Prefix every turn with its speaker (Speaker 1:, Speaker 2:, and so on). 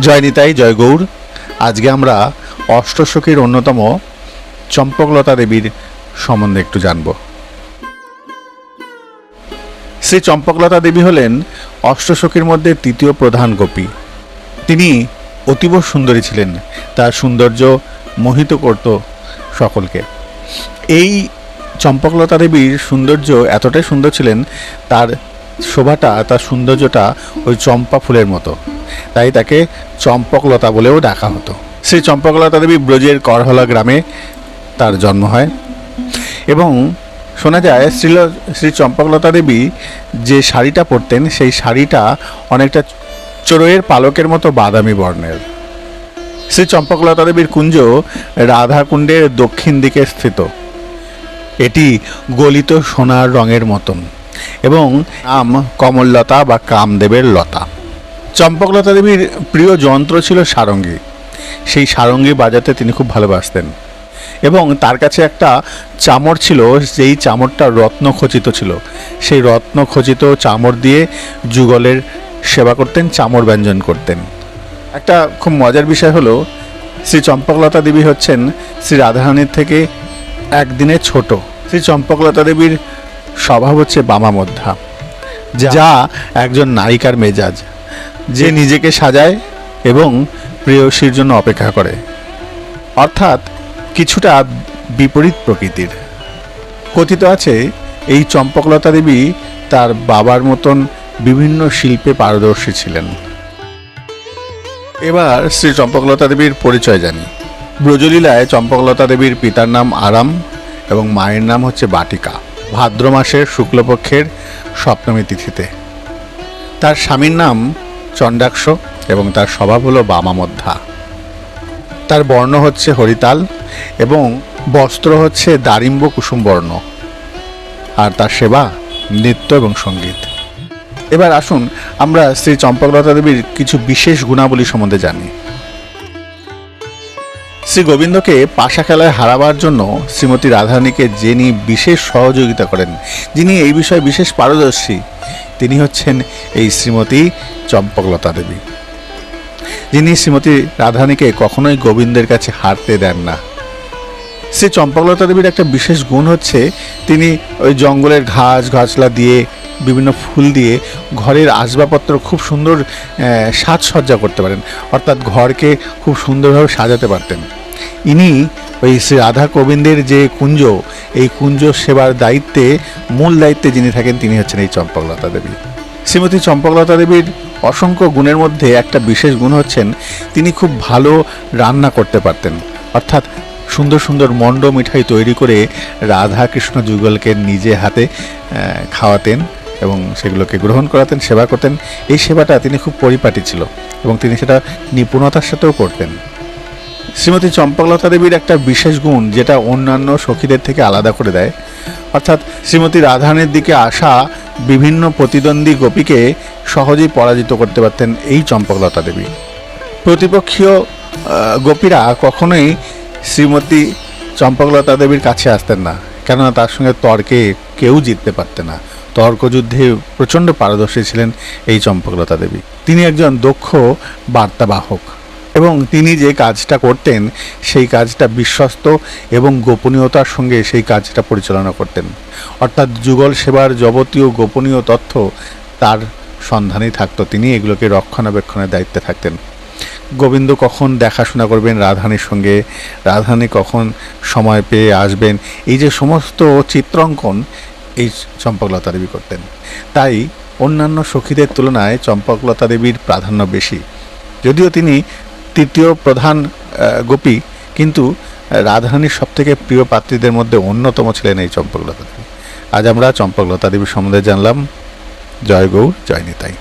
Speaker 1: জয় নিতাই, জয় গৌর। আজকে আমরা অষ্টসখীর অন্যতম চম্পকলতা দেবীর সম্বন্ধে একটু জানব। শ্রী চম্পকলতা দেবী হলেন অষ্টসখীর মধ্যে তৃতীয় প্রধান গোপী। তিনি অতীব সুন্দরী ছিলেন। তার সৌন্দর্য মোহিত করত সকলকে। এই চম্পকলতা দেবীর সৌন্দর্য এতটাই সুন্দর ছিলেন, তার শোভাটা, তার সৌন্দর্যটা ওই চম্পা ফুলের মতো। তাই তাকে চম্পকলতা বলেও ডাকা হতো। সেই চম্পকলতা দেবী ব্রজের করহলা গ্রামে তার জন্ম হয়। এবং শোনা যায়, শ্রী শ্রী চম্পকলতা দেবী যে শাড়িটা পরতেন, সেই শাড়িটা অনেকটা চড়ুইয়ের পালকের মতো বাদামি বর্ণের। শ্রী চম্পকলতা দেবীর কুঞ্জ রাধাকুণ্ডের দক্ষিণ দিকে স্থিত। এটি গলিত সোনার রঙের মতন। এবং আম কমললতা বা কামদেবের লতা। চম্পকলতা দেবীর প্রিয় যন্ত্র ছিল সারঙ্গী। সেই সারঙ্গী বাজাতে তিনি খুব ভালোবাসতেন। এবং তার কাছে একটা চামর ছিল, যেই চামরটা রত্ন খচিত ছিল। সেই রত্ন খচিত চামর দিয়ে যুগলের সেবা করতেন, চামর ব্যঞ্জন করতেন। একটা খুব মজার বিষয় হলো, শ্রী চম্পকলতা দেবী হচ্ছেন শ্রী রাধারানীর থেকে একদিনে ছোট। শ্রী চম্পকলতা দেবীর স্বভাব হচ্ছে বামা মধ্যা যা একজন নায়িকার মেজাজ। যে নিজেকে সাজায় এবং প্রেয়সীর জন্য অপেক্ষা করে। অর্থাৎ কিছুটা বিপরীত প্রকৃতির। কথিত আছে, এই চম্পকলতা দেবী তার বাবার মতন বিভিন্ন শিল্পে পারদর্শী ছিলেন। এবার শ্রী চম্পকলতা দেবীর পরিচয় জানি। ব্রজলীলায় চম্পকলতা দেবীর পিতার নাম আরাম এবং মায়ের নাম হচ্ছে বাটিকা। ভাদ্র মাসের শুক্লপক্ষের সপ্তমী তিথিতে। তার স্বামীর নাম চণ্ডাক্ষ এবং তার স্বভাব হলো বামামধ্যা। তার বর্ণ হচ্ছে হরিতাল এবং বস্ত্র হচ্ছে দারিম্ব কুসুম বর্ণ। আর তার সেবা নৃত্য এবং সংগীত। এবার আসুন আমরা শ্রী চম্পকলতা দেবীর কিছু বিশেষ গুণাবলী সম্বন্ধে জানি। শ্রী গোবিন্দকে পাশা খেলায় হারাবার জন্য শ্রীমতী রাধারানীকে যিনি বিশেষ সহযোগিতা করেন, যিনি এই বিষয়ে বিশেষ পারদর্শী তিনি হচ্ছেন এই শ্রীমতী চম্পকলতা দেবী। যিনি শ্রীমতী রাধারানীকে কখনোই গোবিন্দের কাছে হারতে দেন না। শ্রী চম্পকলতা দেবীর একটা বিশেষ গুণ হচ্ছে, তিনি ওই জঙ্গলের ঘাস গাছলা দিয়ে, বিভিন্ন ফুল দিয়ে ঘরের আসবাবপত্র খুব সুন্দর সাজসজ্জা করতে পারেন। অর্থাৎ ঘরকে খুব সুন্দরভাবে সাজাতে পারতেন। ইনি ওই শ্রী রাধা গোবিন্দের যে কুঞ্জ এই কুঞ্জ সেবার দায়িত্বে, মূল দায়িত্বে যিনি থাকেন তিনি হচ্ছেন এই চম্পকলতা দেবী। শ্রীমতী চম্পকলতা দেবীর অসংখ্য গুণের মধ্যে একটা বিশেষ গুণ হচ্ছেন, তিনি খুব ভালো রান্না করতে পারতেন। অর্থাৎ সুন্দর সুন্দর মণ্ড মিঠাই তৈরি করে রাধা কৃষ্ণ যুগলকে নিজে হাতে খাওয়াতেন এবং সেগুলোকে গ্রহণ করাতেন, সেবা করতেন। এই সেবাটা তিনি খুব পরিপাটি ছিল এবং তিনি সেটা নিপুণতার সাথেও করতেন। শ্রীমতী চম্পকলতা দেবীর একটা বিশেষ গুণ, যেটা অন্যান্য সখীদের থেকে আলাদা করে দেয়। অর্থাৎ শ্রীমতী রাধানের দিকে আসা বিভিন্ন প্রতিদ্বন্দ্বী গোপীকে সহজেই পরাজিত করতে পারতেন এই চম্পকলতা দেবী। প্রতিপক্ষীয় গোপীরা কখনোই শ্রীমতী চম্পকলতা দেবীর কাছে আসতেন না, কেননা তার সঙ্গে তর্কে কেউ জিততে পারতেন না। তর্কযুদ্ধে প্রচণ্ড পারদর্শী ছিলেন এই চম্পকলতা দেবী। তিনি একজন দক্ষ বার্তাবাহক। এবং তিনি যে কাজটা করতেন, সেই কাজটা বিশ্বস্ত এবং গোপনীয়তার সঙ্গে সেই কাজটা পরিচালনা করতেন। অর্থাৎ যুগল সেবার যাবতীয় গোপনীয় তথ্য তার সন্ধানেই থাকতো। তিনি এগুলোকে রক্ষণাবেক্ষণের দায়িত্বে থাকতেন। গোবিন্দ কখন দেখাশোনা করবেন রাধানীর সঙ্গে? রাধানী কখন সময় পেয়ে আসবেন? এই যে সমস্ত চিত্রাঙ্কন, এই চম্পকলতা দেবী করতেন। তাই অন্যান্য সখীদের তুলনায় চম্পকলতা দেবীর প্রাধান্য বেশি। যদিও তিনি তৃতীয় প্রধান গোপী, কিন্তু রাধারানীর সবথেকে প্রিয় পাত্রীদের মধ্যে অন্যতম ছিলেন এই চম্পকলতা দেবী। আজ আমরা চম্পকলতা দেবী সম্বন্ধে জানলাম। জয় গৌর, জয় নিতাই।